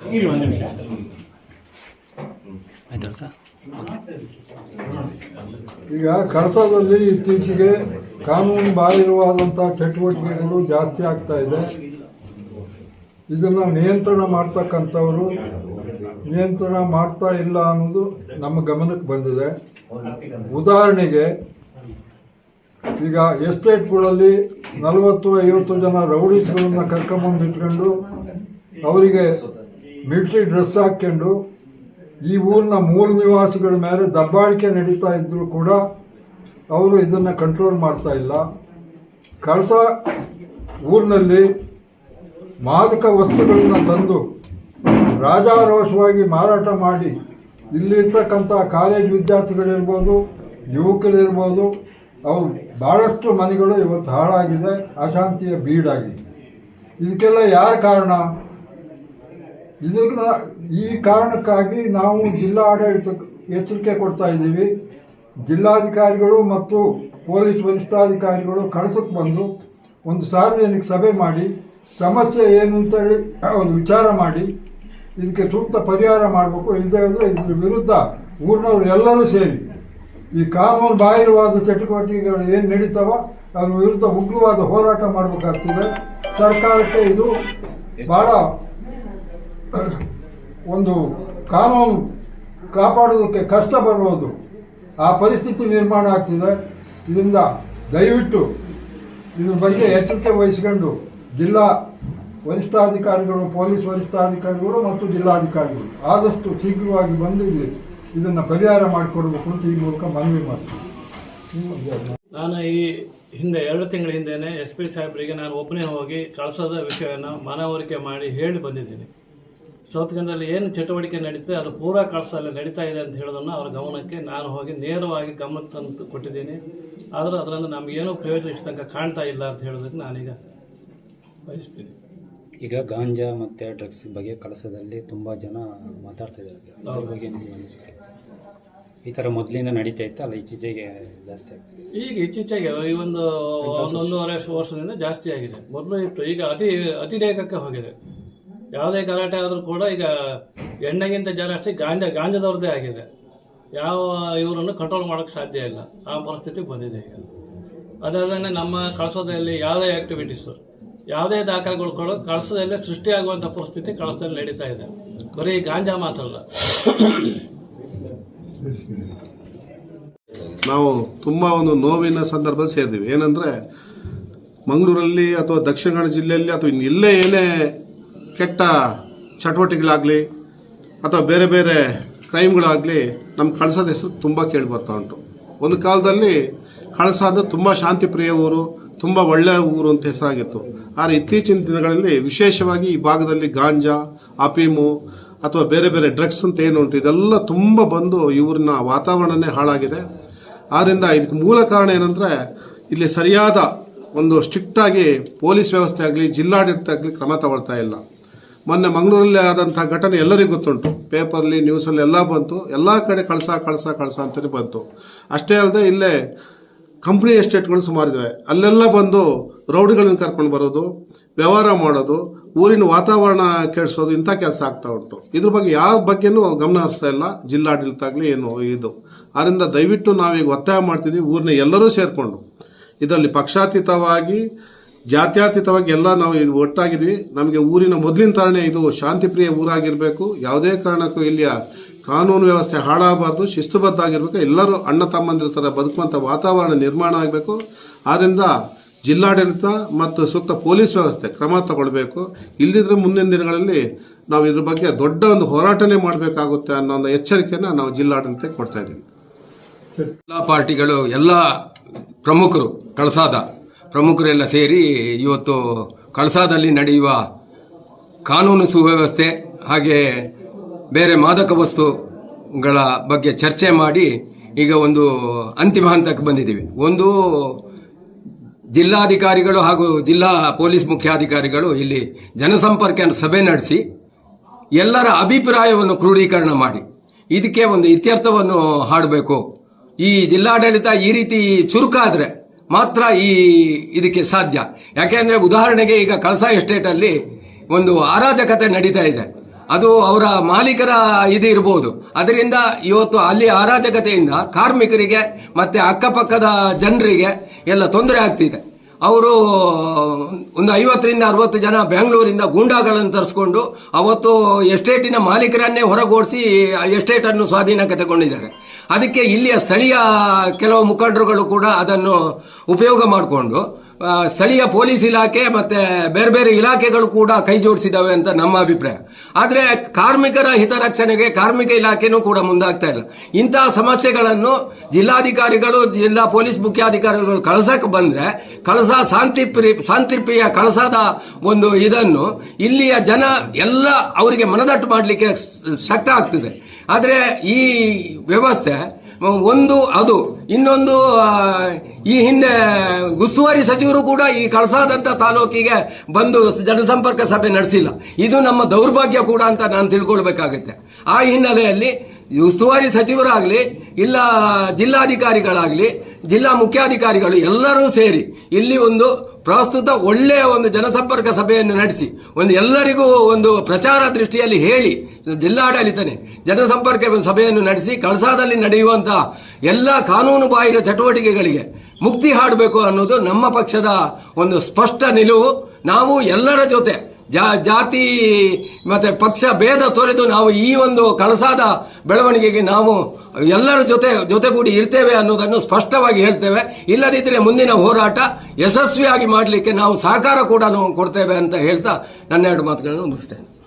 ಇರಿ ಒಂದು ನಿಮಿಷ ಆಯ್ತು ಸರ್? ಈಗ ಕಳಸದಲ್ಲಿ ಇತ್ತೀಚೆಗೆ ಕಾನೂನು ಬಾಹಿರವಾದಂಥ ಚಟುವಟಿಕೆಗಳು ಜಾಸ್ತಿ ಆಗ್ತಾ ಇದೆ. ಇದನ್ನು ನಿಯಂತ್ರಣ ಮಾಡ್ತಕ್ಕಂಥವರು ನಿಯಂತ್ರಣ ಮಾಡ್ತಾ ಇಲ್ಲ ಅನ್ನೋದು ನಮ್ಮ ಗಮನಕ್ಕೆ ಬಂದಿದೆ. ಉದಾಹರಣೆಗೆ ಈಗ ಎಸ್ಟೇಟ್ಗಳಲ್ಲಿ ನಲವತ್ತು ಐವತ್ತು ಜನ ರೌಡೀಸ್ಗಳನ್ನ ಕರ್ಕೊಂಬಂದು ಇಟ್ಕೊಂಡು ಅವರಿಗೆ ಮಿಲಿಟರಿ ಡ್ರೆಸ್ ಹಾಕ್ಕೊಂಡು ಈ ಊರಿನ ಮೂಲ ನಿವಾಸಿಗಳ ಮೇಲೆ ದಬ್ಬಾಳಿಕೆ ನಡೀತಾ ಇದ್ದರೂ ಕೂಡ ಅವರು ಇದನ್ನು ಕಂಟ್ರೋಲ್ ಮಾಡ್ತಾ ಇಲ್ಲ. ಕಳಸ ಊರಿನಲ್ಲಿ ಮಾದಕ ವಸ್ತುಗಳನ್ನ ತಂದು ರಾಜಾರೋಷವಾಗಿ ಮಾರಾಟ ಮಾಡಿ ಇಲ್ಲಿರ್ತಕ್ಕಂಥ ಕಾಲೇಜ್ ವಿದ್ಯಾರ್ಥಿಗಳಿರ್ಬೋದು, ಯುವಕರಿರ್ಬೋದು, ಅವು ಭಾಳಷ್ಟು ಮನೆಗಳು ಇವತ್ತು ಹಾಳಾಗಿದೆ, ಅಶಾಂತಿಯ ಬೀಡಾಗಿದೆ. ಇದಕ್ಕೆಲ್ಲ ಯಾರು ಕಾರಣ? ಇದನ್ನ ಈ ಕಾರಣಕ್ಕಾಗಿ ನಾವು ಜಿಲ್ಲಾ ಆಡಳಿತಕ್ಕೆ ಎಚ್ಚರಿಕೆ ಕೊಡ್ತಾ ಇದ್ದೀವಿ. ಜಿಲ್ಲಾಧಿಕಾರಿಗಳು ಮತ್ತು ಪೊಲೀಸ್ ವರಿಷ್ಠಾಧಿಕಾರಿಗಳು ಕಳಸಕ್ಕೆ ಬಂದು ಒಂದು ಸಾರ್ವಜನಿಕ ಸಭೆ ಮಾಡಿ, ಸಮಸ್ಯೆ ಏನು ಅಂತ ಹೇಳಿ ಒಂದು ವಿಚಾರ ಮಾಡಿ, ಇದಕ್ಕೆ ಸೂಕ್ತ ಪರಿಹಾರ ಮಾಡಬೇಕು. ಇಲ್ಲದೇ ಇದ್ರೆ ಇದ್ರ ವಿರುದ್ಧ ಊರಿನವರು ಎಲ್ಲರೂ ಸೇರಿ, ಈ ಕಾನೂನು ಬಾಹಿರವಾದ ಚಟುವಟಿಕೆಗಳು ಏನು ನಡೀತಾವ ಅದ್ರ ವಿರುದ್ಧ ಉಗ್ರವಾದ ಹೋರಾಟ ಮಾಡಬೇಕಾಗ್ತದೆ. ಸರ್ಕಾರಕ್ಕೆ ಇದು ಭಾಳ ಒಂದು ಕಾನೂನು ಕಾಪಾಡೋದಕ್ಕೆ ಕಷ್ಟ ಬರುವುದು. ಆ ಪರಿಸ್ಥಿತಿ ನಿರ್ಮಾಣ ಆಗ್ತಿದೆ. ಇದರಿಂದ ದಯವಿಟ್ಟು ಇದ್ರ ಬಗ್ಗೆ ಎಚ್ಚರಿಕೆ ವಹಿಸ್ಕೊಂಡು ಜಿಲ್ಲಾ ವರಿಷ್ಠಾಧಿಕಾರಿಗಳು, ಪೊಲೀಸ್ ವರಿಷ್ಠಾಧಿಕಾರಿಗಳು ಮತ್ತು ಜಿಲ್ಲಾಧಿಕಾರಿಗಳು ಆದಷ್ಟು ಶೀಘ್ರವಾಗಿ ಬಂದು ಇದನ್ನು ಪರಿಹಾರ ಮಾಡಿಕೊಡಬೇಕು ಅಂತ ಈ ಮೂಲಕ ಮನವಿ ಮಾಡ್ತೀನಿ. ನಾನು ಈ ಹಿಂದೆ, ಎರಡು ತಿಂಗಳ ಹಿಂದೆನೆ ಎಸ್ ಪಿ ಸಾಹೇಬರಿಗೆ ನಾನು ಒಬ್ಬನೇ ಹೋಗಿ ಕಳಿಸೋದ ವಿಷಯವನ್ನು ಮನವರಿಕೆ ಮಾಡಿ ಹೇಳಿ ಬಂದಿದ್ದೀನಿ. ಸೌತ್ಕಂಡಲ್ಲಿ ಏನು ಚಟುವಟಿಕೆ ನಡೀತದೆ ಅದು ಪೂರಾ ಕಳಸಲ್ಲಿ ನಡೀತಾ ಇದೆ ಅಂತ ಹೇಳೋದನ್ನು ಅವರ ಗಮನಕ್ಕೆ ನಾನು ಹೋಗಿ ನೇರವಾಗಿ ಗಮನ ತಂದು ಕೊಟ್ಟಿದ್ದೀನಿ. ಆದರೂ ಅದರಿಂದ ನಮಗೇನೂ ಪ್ರಯೋಜನ ಇಷ್ಟ ತನಕ ಕಾಣ್ತಾ ಇಲ್ಲ ಅಂತ ಹೇಳೋದಕ್ಕೆ ನಾನೀಗ ಬಯಸ್ತೀನಿ. ಈಗ ಗಾಂಜಾ ಮತ್ತು ಡ್ರಗ್ಸ್ ಬಗ್ಗೆ ಕಳಸದಲ್ಲಿ ತುಂಬ ಜನ ಮಾತಾಡ್ತಾ ಇದ್ದಾರೆ ಸರ್. ಅದ್ರ ಬಗ್ಗೆ ಈ ಥರ ಮೊದಲಿಂದ ನಡೀತಾ ಇತ್ತು ಅಲ್ಲ ಇತ್ತೀಚೆಗೆ ಜಾಸ್ತಿ ಆಗ್ತದೆ ಈಗ ಇತ್ತೀಚೆಗೆ ಈ ಒಂದು ಒಂದೊಂದೂವರೆ ವರ್ಷದಿಂದ ಜಾಸ್ತಿ ಆಗಿದೆ. ಮೊದಲು ಇತ್ತು ಈಗ ಅತಿ ಅತಿರೇಕಕ್ಕೆ ಹೋಗಿದೆ. ಯಾವುದೇ ಗಲಾಟೆ ಆದರೂ ಕೂಡ ಈಗ ಎಣ್ಣೆಗಿಂತ ಜಾಸ್ತಿ ಗಾಂಜಾ, ಗಾಂಜಾದವ್ರದ್ದೇ ಆಗಿದೆ. ಯಾವ ಇವರನ್ನು ಕಂಟ್ರೋಲ್ ಮಾಡೋಕ್ಕೆ ಸಾಧ್ಯ ಇಲ್ಲ. ಆ ಪರಿಸ್ಥಿತಿ ಬಂದಿದೆ ಈಗ. ಅದಲ್ಲದೆ ನಮ್ಮ ಕಳಸದಲ್ಲಿ ಯಾವುದೇ ಆ್ಯಕ್ಟಿವಿಟೀಸು ಯಾವುದೇ ದಾಖಲೆಗಳು ಕೂಡ ಕಳಸದಲ್ಲೇ ಸೃಷ್ಟಿಯಾಗುವಂಥ ಪರಿಸ್ಥಿತಿ ಕಳಸದಲ್ಲಿ ನಡೀತಾ ಇದೆ. ಬರೀ ಗಾಂಜಾ ಮಾತ್ರ ಅಲ್ಲ. ನಾವು ತುಂಬ ಒಂದು ನೋವಿನ ಸಂದರ್ಭದಲ್ಲಿ ಸೇರಿದ್ವಿ. ಏನಂದರೆ ಮಂಗಳೂರಲ್ಲಿ ಅಥವಾ ದಕ್ಷಿಣ ಕನ್ನಡ ಜಿಲ್ಲೆಯಲ್ಲಿ ಅಥವಾ ಇನ್ನು ಇಲ್ಲೇ ಏನೇ ಕೆಟ್ಟ ಚಟುವಟಿಕೆಗಳಾಗಲಿ ಅಥವಾ ಬೇರೆ ಬೇರೆ ಕ್ರೈಮ್ಗಳಾಗಲಿ ನಮ್ಮ ಕಳಸದ ಹೆಸರು ತುಂಬ ಕೇಳಿ ಬರ್ತಾ ಉಂಟು. ಒಂದು ಕಾಲದಲ್ಲಿ ಕಳಸ ಅಂದರೆ ತುಂಬ ಶಾಂತಿಪ್ರಿಯ ಊರು, ತುಂಬ ಒಳ್ಳೆಯ ಊರು ಅಂತ ಹೆಸರಾಗಿತ್ತು. ಆದರೆ ಇತ್ತೀಚಿನ ದಿನಗಳಲ್ಲಿ ವಿಶೇಷವಾಗಿ ಈ ಭಾಗದಲ್ಲಿ ಗಾಂಜಾ ಅಫೀಮು ಅಥವಾ ಬೇರೆ ಬೇರೆ ಡ್ರಗ್ಸ್ ಅಂತ ಏನು ಉಂಟು, ಇದೆಲ್ಲ ತುಂಬ ಬಂದು ಇವ್ರನ್ನ ವಾತಾವರಣನೇ ಹಾಳಾಗಿದೆ. ಆದ್ದರಿಂದ ಇದಕ್ಕೆ ಮೂಲ ಕಾರಣ ಏನಂದರೆ ಇಲ್ಲಿ ಸರಿಯಾದ ಒಂದು ಸ್ಟ್ರಿಕ್ಟಾಗಿ ಪೊಲೀಸ್ ವ್ಯವಸ್ಥೆ ಆಗಲಿ, ಜಿಲ್ಲಾಡಳಿತ ಆಗಲಿ ಕ್ರಮ ತಗೊಳ್ತಾ ಇಲ್ಲ. ಮೊನ್ನೆ ಮಂಗಳೂರಲ್ಲಿ ಆದಂಥ ಘಟನೆ ಎಲ್ಲರಿಗೂ ಗೊತ್ತುಂಟು. ಪೇಪರ್ಲಿ, ನ್ಯೂಸಲ್ಲಿ ಎಲ್ಲ ಬಂತು. ಎಲ್ಲ ಕಡೆ ಕಳಸ ಕಳಸ ಕಳಸ ಅಂತಲೇ ಬಂತು. ಅಷ್ಟೇ ಅಲ್ಲದೆ ಇಲ್ಲೇ ಕಂಪ್ನಿ ಎಸ್ಟೇಟ್ಗಳು ಸುಮಾರಿದ್ದಾವೆ ಅಲ್ಲೆಲ್ಲ ಬಂದು ರೌಡಿಗಳನ್ನ ಕರ್ಕೊಂಡು ಬರೋದು, ವ್ಯವಹಾರ ಮಾಡೋದು, ಊರಿನ ವಾತಾವರಣ ಕೆಡಿಸೋದು ಇಂಥ ಕೆಲಸ ಆಗ್ತಾ ಉಂಟು. ಇದ್ರ ಬಗ್ಗೆ ಯಾವ ಬಗ್ಗೆನೂ ಗಮನ ಹರಿಸ್ತಾ ಇಲ್ಲ. ಜಿಲ್ಲಾಡಳಿತ ಆಗಲಿ ಏನು ಇದು. ಆದ್ದರಿಂದ ದಯವಿಟ್ಟು ನಾವೀಗ ಒತ್ತಾಯ ಮಾಡ್ತಿದ್ದೀವಿ ಊರಿನ ಎಲ್ಲರೂ ಸೇರಿಕೊಂಡು. ಇದರಲ್ಲಿ ಪಕ್ಷಾತೀತವಾಗಿ ಜಾತ್ಯತೀತವಾಗಿ ಎಲ್ಲ ನಾವು ಇದು ಒಟ್ಟಾಗಿದ್ವಿ. ನಮಗೆ ಊರಿನ ಮೊದಲಿನ ತರನೇ ಇದು ಶಾಂತಿಪ್ರಿಯ ಊರಾಗಿರಬೇಕು. ಯಾವುದೇ ಕಾರಣಕ್ಕೂ ಇಲ್ಲಿಯ ಕಾನೂನು ವ್ಯವಸ್ಥೆ ಹಾಳಾಗಬಾರ್ದು ಶಿಸ್ತುಬದ್ಧ ಆಗಿರಬೇಕು ಎಲ್ಲರೂ ಅಣ್ಣ ತಮ್ಮಂದಿರ ಥರ ಬದುಕುವಂಥ ವಾತಾವರಣ ನಿರ್ಮಾಣ ಆಗಬೇಕು. ಆದ್ದರಿಂದ ಜಿಲ್ಲಾಡಳಿತ ಮತ್ತು ಸೂಕ್ತ ಪೊಲೀಸ್ ವ್ಯವಸ್ಥೆ ಕ್ರಮ ತಗೊಳ್ಬೇಕು. ಇಲ್ಲದಿದ್ದರೆ ಮುಂದಿನ ದಿನಗಳಲ್ಲಿ ನಾವು ಇದ್ರ ಬಗ್ಗೆ ದೊಡ್ಡ ಒಂದು ಹೋರಾಟನೇ ಮಾಡಬೇಕಾಗುತ್ತೆ ಅನ್ನೋ ಒಂದು ಎಚ್ಚರಿಕೆಯನ್ನು ನಾವು ಜಿಲ್ಲಾಡಳಿತಕ್ಕೆ ಕೊಡ್ತಾ ಇದ್ದೀವಿ. ಎಲ್ಲ ಪಾರ್ಟಿಗಳು, ಎಲ್ಲ ಪ್ರಮುಖರು ಕಳಸಾದ ಪ್ರಮುಖರೆಲ್ಲ ಸೇರಿ ಇವತ್ತು ಕಳಸಾದಲ್ಲಿ ನಡೆಯುವ ಕಾನೂನು ಸುವ್ಯವಸ್ಥೆ ಹಾಗೆ ಬೇರೆ ಮಾದಕ ವಸ್ತುಗಳ ಬಗ್ಗೆ ಚರ್ಚೆ ಮಾಡಿ ಈಗ ಒಂದು ಅಂತಿಮ ಹಂತಕ್ಕೆ ಬಂದಿದ್ದೀವಿ. ಒಂದು ಜಿಲ್ಲಾಧಿಕಾರಿಗಳು ಹಾಗೂ ಜಿಲ್ಲಾ ಪೊಲೀಸ್ ಮುಖ್ಯಾಧಿಕಾರಿಗಳು ಇಲ್ಲಿ ಜನಸಂಪರ್ಕ ಸಭೆ ನಡೆಸಿ ಎಲ್ಲರ ಅಭಿಪ್ರಾಯವನ್ನು ಕ್ರೋಢೀಕರಣ ಮಾಡಿ. ಇದಕ್ಕೆ ಒಂದು ಇತ್ಯರ್ಥವನ್ನು ಹಾಡಬೇಕು. ಈ ಜಿಲ್ಲಾಡಳಿತ ಈ ರೀತಿ ಚುರುಕಾದ್ರೆ ಮಾತ್ರ ಈ ಇದಕ್ಕೆ ಸಾಧ್ಯ. ಯಾಕೆಂದ್ರೆ ಉದಾಹರಣೆಗೆ ಈಗ ಕಳಸಾ ಎಸ್ಟೇಟ್ ಅಲ್ಲಿ ಒಂದು ಅರಾಜಕತೆ ನಡೀತಾ ಇದೆ. ಅದು ಅವರ ಮಾಲೀಕರ ಇದು ಇರಬಹುದು ಅದರಿಂದ ಇವತ್ತು ಅಲ್ಲಿ ಅರಾಜಕತೆಯಿಂದ ಕಾರ್ಮಿಕರಿಗೆ ಮತ್ತೆ ಅಕ್ಕಪಕ್ಕದ ಜನರಿಗೆ ಎಲ್ಲ ತೊಂದರೆ ಆಗ್ತಿದೆ. ಅವರು ಒಂದು ಐವತ್ತರಿಂದ ಅರವತ್ತು ಜನ ಬೆಂಗಳೂರಿಂದ ಗೂಂಡಾಗಳನ್ನು ತರಿಸ್ಕೊಂಡು ಅವತ್ತು ಎಸ್ಟೇಟಿನ ಮಾಲೀಕರನ್ನೇ ಹೊರಗೋಡಿಸಿ ಎಸ್ಟೇಟ್ ಅನ್ನು ಸ್ವಾಧೀನಕ್ಕೆ ತಗೊಂಡಿದ್ದಾರೆ. ಅದಕ್ಕೆ ಇಲ್ಲಿಯ ಸ್ಥಳೀಯ ಕೆಲವು ಮುಖಂಡರುಗಳು ಕೂಡ ಅದನ್ನು ಉಪಯೋಗ ಮಾಡಿಕೊಂಡು ಸ್ಥಳೀಯ ಪೊಲೀಸ್ ಇಲಾಖೆ ಮತ್ತೆ ಬೇರೆ ಬೇರೆ ಇಲಾಖೆಗಳು ಕೂಡ ಕೈ ಜೋಡಿಸಿದಾವೆ ಅಂತ ನಮ್ಮ ಅಭಿಪ್ರಾಯ. ಆದರೆ ಕಾರ್ಮಿಕರ ಹಿತರಕ್ಷಣೆಗೆ ಕಾರ್ಮಿಕ ಇಲಾಖೆನೂ ಕೂಡ ಮುಂದಾಗ್ತಾ ಇಲ್ಲ. ಇಂತಹ ಸಮಸ್ಯೆಗಳನ್ನು ಜಿಲ್ಲಾಧಿಕಾರಿಗಳು, ಜಿಲ್ಲಾ ಪೊಲೀಸ್ ಮುಖ್ಯಾಧಿಕಾರಿಗಳು ಕಳಸಕ್ಕೆ ಬಂದ್ರೆ ಕಳಸ ಶಾಂತಿ ಪ್ರಿ ಶಾಂತಿಪ್ರಿಯ ಕಳಸದ ಒಂದು ಇದನ್ನು ಇಲ್ಲಿಯ ಜನ ಎಲ್ಲ ಅವರಿಗೆ ಮನದಟ್ಟು ಮಾಡಲಿಕ್ಕೆ ಶಕ್ತ ಆಗ್ತದೆ. ಆದರೆ ಈ ವ್ಯವಸ್ಥೆ ಒಂದು ಅದು. ಇನ್ನೊಂದು ಈ ಹಿಂದೆ ಉಸ್ತುವಾರಿ ಸಚಿವರು ಕೂಡ ಈ ಕಳಸಾದಂತ ತಾಲೂಕಿಗೆ ಬಂದು ಜನಸಂಪರ್ಕ ಸಭೆ ನಡೆಸಿಲ್ಲ. ಇದು ನಮ್ಮ ದೌರ್ಭಾಗ್ಯ ಕೂಡ ಅಂತ ನಾನು ತಿಳ್ಕೊಳ್ಬೇಕಾಗುತ್ತೆ. ಆ ಹಿನ್ನೆಲೆಯಲ್ಲಿ ಉಸ್ತುವಾರಿ ಸಚಿವರಾಗಲಿ, ಇಲ್ಲ ಜಿಲ್ಲಾಧಿಕಾರಿಗಳಾಗಲಿ, ಜಿಲ್ಲಾ ಮುಖ್ಯಾಧಿಕಾರಿಗಳು ಎಲ್ಲರೂ ಸೇರಿ ಇಲ್ಲಿ ಒಂದು ಪ್ರಸ್ತುತ ಒಳ್ಳೆಯ ಒಂದು ಜನಸಂಪರ್ಕ ಸಭೆಯನ್ನು ನಡೆಸಿ, ಒಂದು ಎಲ್ಲರಿಗೂ ಒಂದು ಪ್ರಚಾರ ದೃಷ್ಟಿಯಲ್ಲಿ ಹೇಳಿ, ಜಿಲ್ಲಾಡಳಿತನೇ ಜನಸಂಪರ್ಕ ಸಭೆಯನ್ನು ನಡೆಸಿ, ಕಳಸಾದಲ್ಲಿ ನಡೆಯುವಂತಹ ಎಲ್ಲ ಕಾನೂನು ಬಾಹಿರ ಚಟುವಟಿಕೆಗಳಿಗೆ ಮುಕ್ತಿ ಹಾಡಬೇಕು ಅನ್ನೋದು ನಮ್ಮ ಪಕ್ಷದ ಒಂದು ಸ್ಪಷ್ಟ ನಿಲುವು. ನಾವು ಎಲ್ಲರ ಜೊತೆ ಜಾ- ಜಾತಿ ಮತ್ತೆ ಪಕ್ಷ ಭೇದ ತೊರೆದು ನಾವು ಈ ಒಂದು ಕಳಸಾದ ಬೆಳವಣಿಗೆಗೆ ನಾವು ಎಲ್ಲರ ಜೊತೆ, ಜೊತೆಗೂಡಿ ಇರ್ತೇವೆ ಅನ್ನೋದನ್ನು ಸ್ಪಷ್ಟವಾಗಿ ಹೇಳ್ತೇವೆ. ಇಲ್ಲದಿದ್ದರೆ ಮುಂದಿನ ಹೋರಾಟ ಯಶಸ್ವಿಯಾಗಿ ಮಾಡಲಿಕ್ಕೆ ನಾವು ಸಹಕಾರ ಕೂಡ ಕೊಡ್ತೇವೆ ಅಂತ ಹೇಳ್ತಾ ನನ್ನ ಎರಡು ಮಾತುಗಳನ್ನು ಮುಗಿಸ್ತೇನೆ.